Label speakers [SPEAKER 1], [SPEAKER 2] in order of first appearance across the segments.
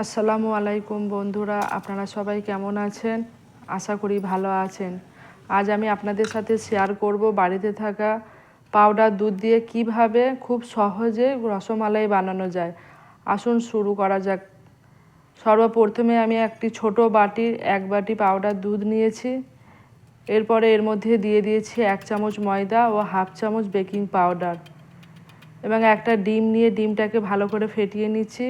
[SPEAKER 1] আসসালামু আলাইকুম বন্ধুরা, আপনারা সবাই কেমন আছেন? আশা করি ভালো আছেন। আজ আমি আপনাদের সাথে শেয়ার করব বাড়িতে থাকা পাউডার দুধ দিয়ে কীভাবে খুব সহজে রসমালাই বানানো যায়। আসুন শুরু করা যাক। সর্বপ্রথমে আমি একটি ছোট বাটির এক বাটি পাউডার দুধ নিয়েছি। এরপরে এর মধ্যে দিয়ে দিয়েছি এক চামচ ময়দা ও হাফ চামচ বেকিং পাউডার এবং একটা ডিম নিয়ে ডিমটাকে ভালো করে ফেটিয়ে নিচ্ছি।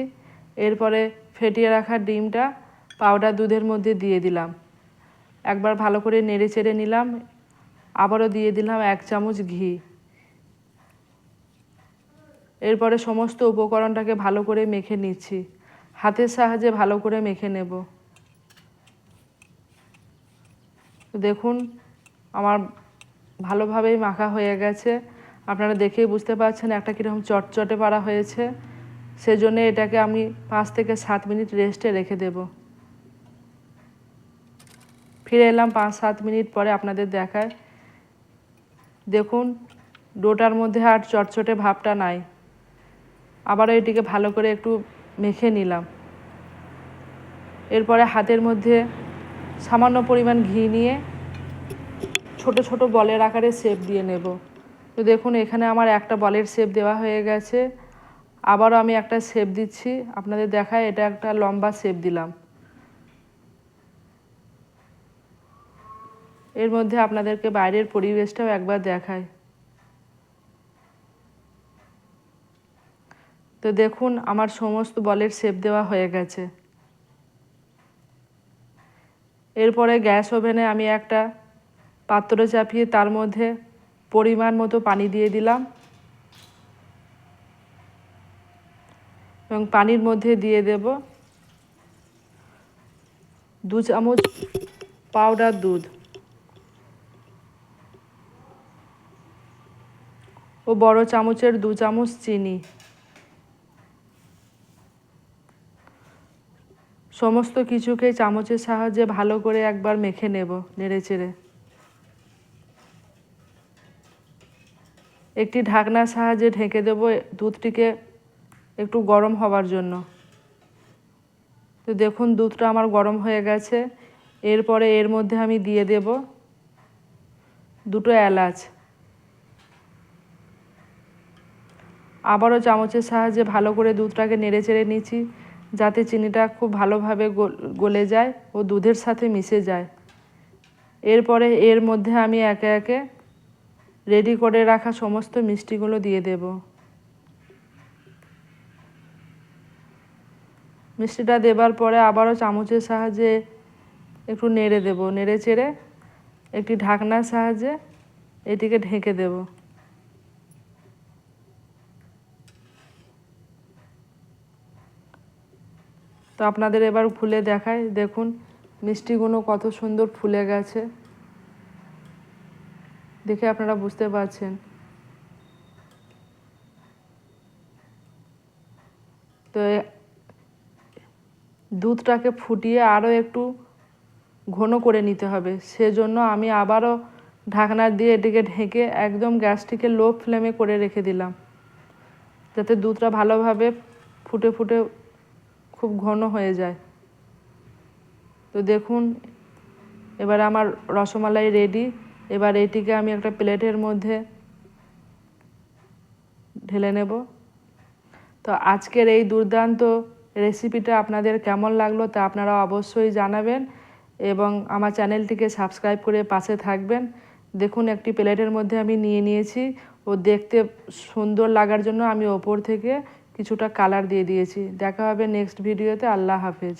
[SPEAKER 1] এরপরে ফেটিয়ে রাখা ডিমটা পাউডার দুধের মধ্যে দিয়ে দিলাম। একবার ভালো করে নেড়ে চেড়ে নিলাম। আবারও দিয়ে দিলাম এক চামচ ঘি। এরপরে সমস্ত উপকরণটাকে ভালো করে মেখে নিচ্ছি। হাতের সাহায্যে ভালো করে মেখে নেব। দেখুন, আমার ভালোভাবেই মাখা হয়ে গেছে। আপনারা দেখেই বুঝতে পারছেন একটা কীরকম চটচটে পাড়া হয়েছে। সেজন্য এটাকে আমি পাঁচ থেকে সাত মিনিট রেস্টে রেখে দেব। ফিরে এলাম পাঁচ সাত মিনিট পরে আপনাদের দেখায়। দেখুন, ডোটার মধ্যে আর চটচটে ভাবটা নাই। আবারও এটিকে ভালো করে একটু মেখে নিলাম। এরপরে হাতের মধ্যে সামান্য পরিমাণ ঘি নিয়ে ছোট ছোট বলের আকারে শেপ দিয়ে নেব। তো দেখুন, এখানে আমার একটা বলের শেপ দেওয়া হয়ে গেছে। আবারও আমি একটা শেপ দিচ্ছি। আপনাদের দেখায় এটা একটা লম্বা শেপ দিলাম। এর মধ্যে আপনাদেরকে বাইরের পরিবেশটাও একবার দেখায়। তো দেখুন, আমার সমস্ত বলের শেপ দেওয়া হয়ে গেছে। এরপরে গ্যাস ওভেনে আমি একটা পাত্র চাপিয়ে তার মধ্যে পরিমাণ মতো পানি দিয়ে দিলাম। এবং পানির মধ্যে দিয়ে দেব দু চামচ পাউডার দুধ ও বড় চামচের দু চামচ চিনি। সমস্ত কিছুকে চামচের সাহায্যে ভালো করে একবার মেখে নেব নেড়ে চেড়ে একটি ঢাকনার সাহায্যে ঢেকে দেব দুধটিকে একটু গরম হওয়ার জন্য। তো দেখুন, দুধটা আমার গরম হয়ে গেছে। এরপরে এর মধ্যে আমি দিয়ে দেব দুটো এলাচ। আবারও চামচের সাহায্যে ভালো করে দুধটাকে নেড়ে চেড়ে নিচ্ছি, যাতে চিনিটা খুব ভালোভাবে গলে যায় ও দুধের সাথে মিশে যায়। এরপরে এর মধ্যে আমি একে একে রেডি করে রাখা সমস্ত মিষ্টিগুলো দিয়ে দেব। মিষ্টিটা দেবার পরে আবারও চামচের সাহায্যে একটু নেড়ে দেব। নেড়ে চেড়ে একটি ঢাকনার সাহায্যে এটিকে ঢেকে দেব। তো আপনাদের এবার ফুলে দেখায় দেখুন, মিষ্টিগুলো কত সুন্দর ফুলে গেছে। দেখে আপনারা বুঝতে পারছেন। তো দুধটাকে ফুটিয়ে আরও একটু ঘন করে নিতে হবে। সেজন্য আমি আবারও ঢাকনা দিয়ে এটিকে ঢেকে একদম গ্যাসটিকে লো ফ্লেমে করে রেখে দিলাম। যাতে দুধটা ভালোভাবে ফুটে ফুটে খুব ঘন হয়ে যায়। তো দেখুন, এবার আমার রসমালাই রেডি এবার এটিকে আমি একটা প্লেটের মধ্যে ঢেলে নেব। তো আজকের এই দুর্দান্ত রেসিপিটা আপনাদের কেমন লাগল তা আপনারা অবশ্যই জানাবেন এবং আমার চ্যানেলটিকে সাবস্ক্রাইব করে পাশে থাকবেন। দেখুন, একটি প্লেটের মধ্যে আমি নিয়ে নিয়েছি। ও দেখতে সুন্দর লাগার জন্য আমি ওপর থেকে কিছুটা কালার দিয়ে দিয়েছি। দেখা হবে নেক্সট ভিডিওতে আল্লাহ হাফেজ।